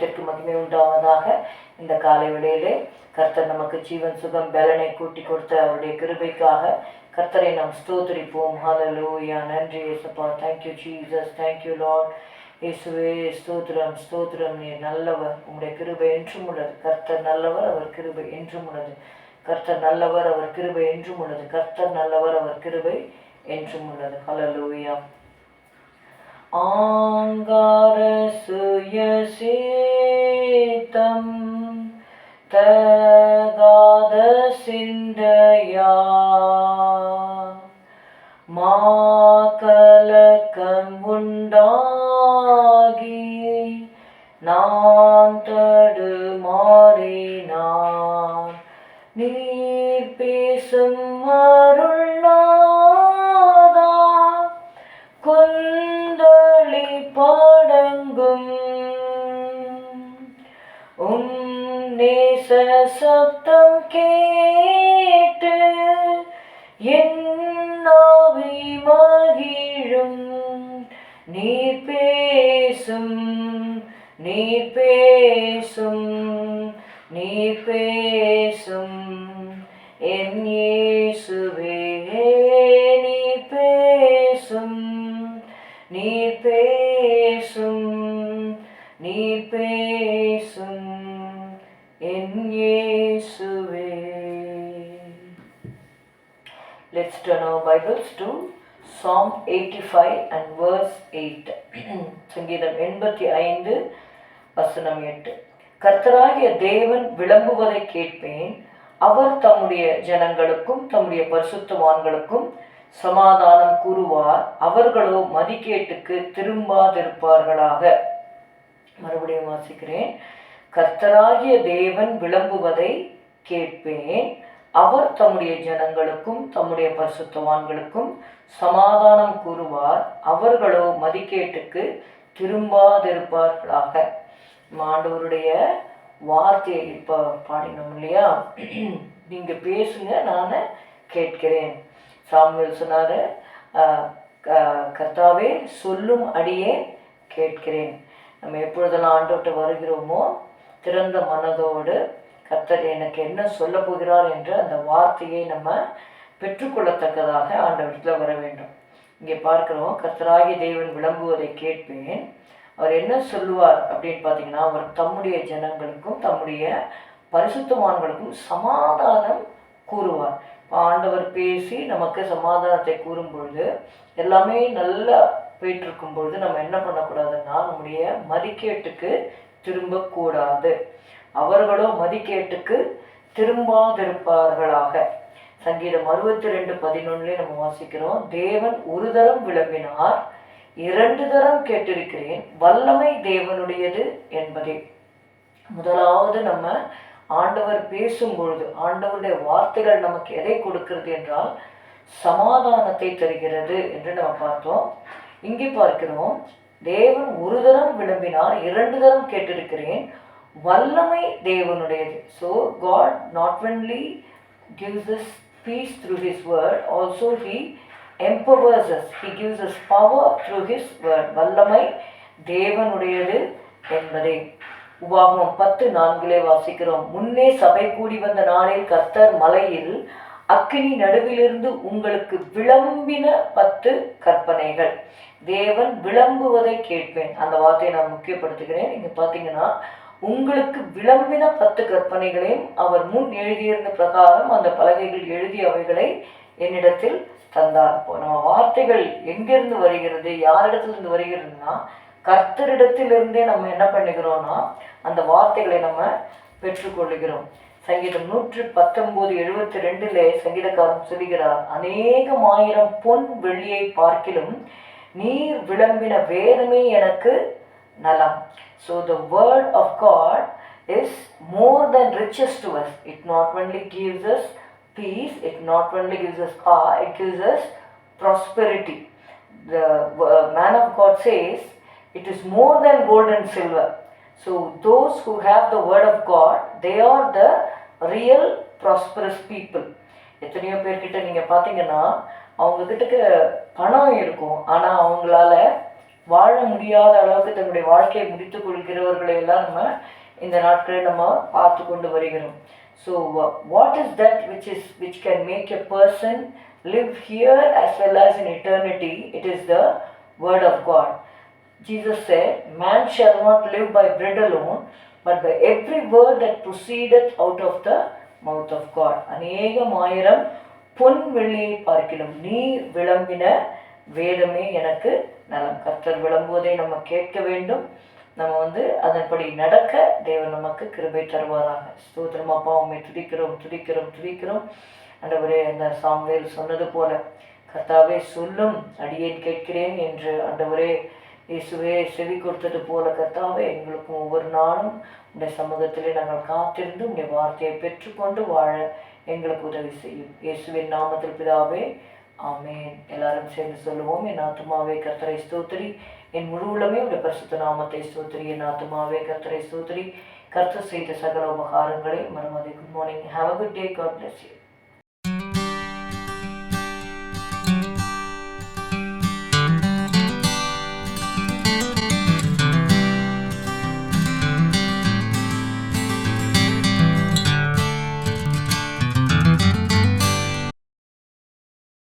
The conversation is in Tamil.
நாமத்திற்கு மகிமை உண்டாவதாக இந்த காலை விடையிலே கர்த்தர் நமக்கு ஜீவன் சுகம் பலனை கூட்டி கொடுத்த அவருடைய கிருபைக்காக கர்த்தரை நாம் ஸ்தோத்திரிப்போம். ஹலலூயா நன்றி இயேசுப்பா. Thank you Jesus thank you Lord இயேசுவே ஸ்தோத்திரம் ஸ்தோத்திரம். நீ நல்லவர். உங்களுடைய கிருபை என்றும் உள்ளது. கர்த்தர் நல்லவர் அவர் கிருபை என்றும் உள்ளது. கர்த்தர் நல்லவர் அவர் கிருபை என்றும் உள்ளது. கர்த்தர் நல்லவர் அவர் கிருபை என்றும் உள்ளது. ஹலலூயா ஆங்கார சுயசீத்தம் தகாத சிந்தையா மாக்கலக்கம் உண்டாகி நான் தடுமாறினான் நீ பேசும் அருள்நாதா நேச சப்தம் கேட்டு என்னாவி மகிழும். நீ பேசும் நீ பேசும் நீ பேசும். என் இயேசுவே நீர் பேசும் நீ பேசும் நீ பே Let's turn our Bibles to Psalm 85 and verse 8. சங்கீதம் எண்பத்தி ஐந்து வசனம் எட்டு. கர்த்தராகிய தேவன் விளம்புவதை கேட்பேன். அவர் தம்முடைய ஜனங்களுக்கும் தம்முடைய பரிசுத்தவான்களுக்கும் சமாதானம் கூறுவார். அவர்களோ மதிக்கேட்டுக்கு திரும்பாதிருப்பார்களாக. மறுபடியும் வாசிக்கிறேன். கர்த்தராகிய தேவன் விளம்புவதை கேட்பேன். அவர் தம்முடைய ஜனங்களுக்கும் தம்முடைய பரிசுத்தவான்களுக்கும் சமாதானம் கூறுவார். அவர்களோ மதிக்கேட்டுக்கு திரும்பாதிருப்பார்களாக. நம்ம ஆண்டவருடைய வார்த்தையை இப்போ பாடினோம் இல்லையா? நீங்கள் பேசுங்க நான் கேட்கிறேன். சாமுவேல் சொன்னார் க- கர்த்தாவே சொல்லும் அடியே கேட்கிறேன். நம்ம எப்பொழுதெல்லாம் ஆண்டோட்ட வருகிறோமோ திறந்த மனதோடு கர்த்தர் எனக்கு என்ன சொல்ல போகிறார் என்ற அந்த வார்த்தையை நம்ம பெற்றுக்கொள்ளத்தக்கதாக ஆண்டவரத்தில் வர வேண்டும். இங்கே பார்க்கிறோம் கர்த்தராகி தேவன் விளம்புவதை கேட்பேன். அவர் என்ன சொல்லுவார் அப்படின்னு பார்த்தீங்கன்னா அவர் தம்முடைய ஜனங்களுக்கும் தம்முடைய பரிசுத்தவான்களுக்கும் சமாதானம் கூறுவார். ஆண்டவர் பேசி நமக்கு சமாதானத்தை கூறும் பொழுது எல்லாமே நல்லா போயிட்டுருக்கும் பொழுது நம்ம என்ன பண்ணக்கூடாதுன்னா நம்முடைய மதிக்கேட்டுக்கு திரும்பக்கூடாது. அவர்களோ மதிக்கேட்டுக்கு திரும்பாதிருப்பார்களாக. சங்கீதம் அறுபத்தி ரெண்டு பதினொன்னுல நம்ம வாசிக்கிறோம் தேவன் ஒரு தரம் விளம்பினார் இரண்டு தரம் கேட்டிருக்கிறேன் வல்லமை தேவனுடையது என்பதே. முதலாவது நம்ம ஆண்டவர் பேசும் பொழுது ஆண்டவருடைய வார்த்தைகள் நமக்கு எதை கொடுக்கிறது என்றால் சமாதானத்தை தருகிறது என்று நம்ம பார்த்தோம். இங்கே பார்க்கிறோம் தேவன் ஒரு தரம் விளம்பினார் இரண்டு தரம் கேட்டிருக்கிறேன் வல்லமை தேவனுடையது. So God not only gives us peace through his word also he empowers us he gives us power through his word வல்லமை தேவனுடையது என்பதை. உபாகமம் பத்து நான்கிலே வாசிக்கிறோம். முன்னே சபை கூடி வந்த நாளில் கர்த்தர் மலையில் அக்கினி நடுவிலிருந்து உங்களுக்கு விளம்பின பத்து கற்பனைகள். தேவன் விளம்புவதை கேட்பேன். அந்த வார்த்தையை நான் முக்கியப்படுத்துகிறேன். இங்கே பார்த்தீங்கன்னா உங்களுக்கு விளம்பின பத்து கற்பனைகளையும் அவர் முன் எழுதியிருந்த பிரகாரம் அந்த பலகைகள் எழுதிய அவைகளை என்னிடத்தில் தந்தார். இப்போ நம்ம வார்த்தைகள் எங்கிருந்து வருகிறது யாரிடத்திலிருந்து வருகிறதுனா கர்த்தரிடத்திலிருந்தே நம்ம என்ன பண்ணுகிறோம்னா அந்த வார்த்தைகளை நம்ம பெற்றுக்கொள்கிறோம் சங்கீதம் நூற்றி பத்தொன்பது எழுபத்தி ரெண்டுல சங்கீதக்காரன் சொல்லுகிறார் அநேகம் ஆயிரம் பொன் வெள்ளியை பார்க்கிலும் நீர் விளம்பின வேதமே எனக்கு நலம் so the word of God is more than riches to us it not only gives us peace it not only gives us power it gives us prosperity the uh, man of god says it is more than gold and silver so those who have the word of god they are the real prosperous people எத்தனையோ பேர்கிட்ட நீங்கள் பார்த்தீங்கன்னா அவங்க கிட்டக்க பணம் இருக்கும் ஆனால் அவங்களால வாழ முடியாத அளவுக்கு தன்னுடைய வாழ்க்கையை முடித்து கொள்கிறவர்களை எல்லாம் நம்ம இந்த நாட்களில் நம்ம பார்த்து கொண்டு வருகிறோம். So what is that which is which can make a person live here as well as in eternity? It is the word of god. Jesus said man shall not live by bread alone but by every word that proceedeth out of the mouth of god. அநேகம் ஆயிரம் பொன் வெள்ளியை பார்க்கிலும் நீ விளம்பின வேதமே எனக்கு நலம். கர்த்தர் விளம்புவதை நம்ம கேட்க வேண்டும். நம்ம வந்து அதன்படி நடக்க தேவன் நமக்கு கிருபை தருவாராக. ஸ்தோத்திரம். அப்பா உண்மை துடிக்கிறோம் துடிக்கிறோம் அந்த ஒரே அந்த சாமுவேல் சொன்னது போல. கர்த்தாவே சொல்லும் அடியேன் கேட்கிறேன் என்று அந்த ஒரே இயேசுவே செவி கொடுத்தது போல. கர்த்தாவே எங்களுக்கும் ஒவ்வொரு நாளும் உடைய சமூகத்திலே நாங்கள் காத்திருந்து உடைய வார்த்தையை பெற்றுக்கொண்டு வாழ எங்களுக்கு உதவி செய்யும். இயேசுவின் நாமத்தில் பிதாவே ஆமேன். எல்லாரும் சேர்ந்து சொல்லுவோம் என் ஆத்மாவே கர்த்தரை ஸ்தோத்திரி. என் முழு உள்ளமே உடைய பரிசுத்த நாமத்தை ஸ்தோத்திரி. என் ஆத்மாவே கர்த்தரை ஸ்தோத்திரி. கர்த்தர் செய்த சகல உபகாரங்களை மறுமதி good morning have a good day God bless you